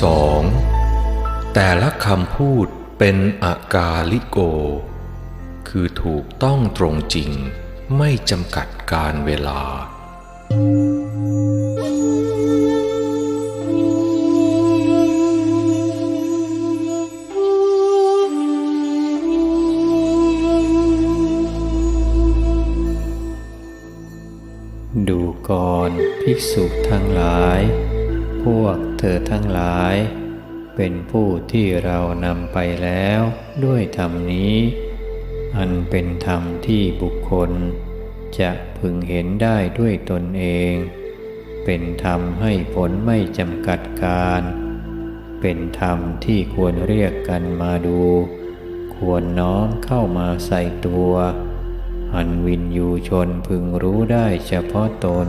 2. แต่ละคำพูดเป็นอากาลิโก คือถูกต้องตรงจริงไม่จำกัดการเวลา ดูก่อนภิกษุทั้งหลาย พวกเธอทั้งหลาย เป็นผู้ที่เรานำไปแล้วด้วยธรรมนี้ อันเป็นธรรมที่บุคคล จะพึงเห็นได้ด้วยตนเอง เป็นธรรมให้ผลไม่จำกัดการ เป็นธรรมที่ควรเรียกกันมาดู ควรน้อมเข้ามาใส่ตัว อันวินยูชนพึงรู้ได้เฉพาะตน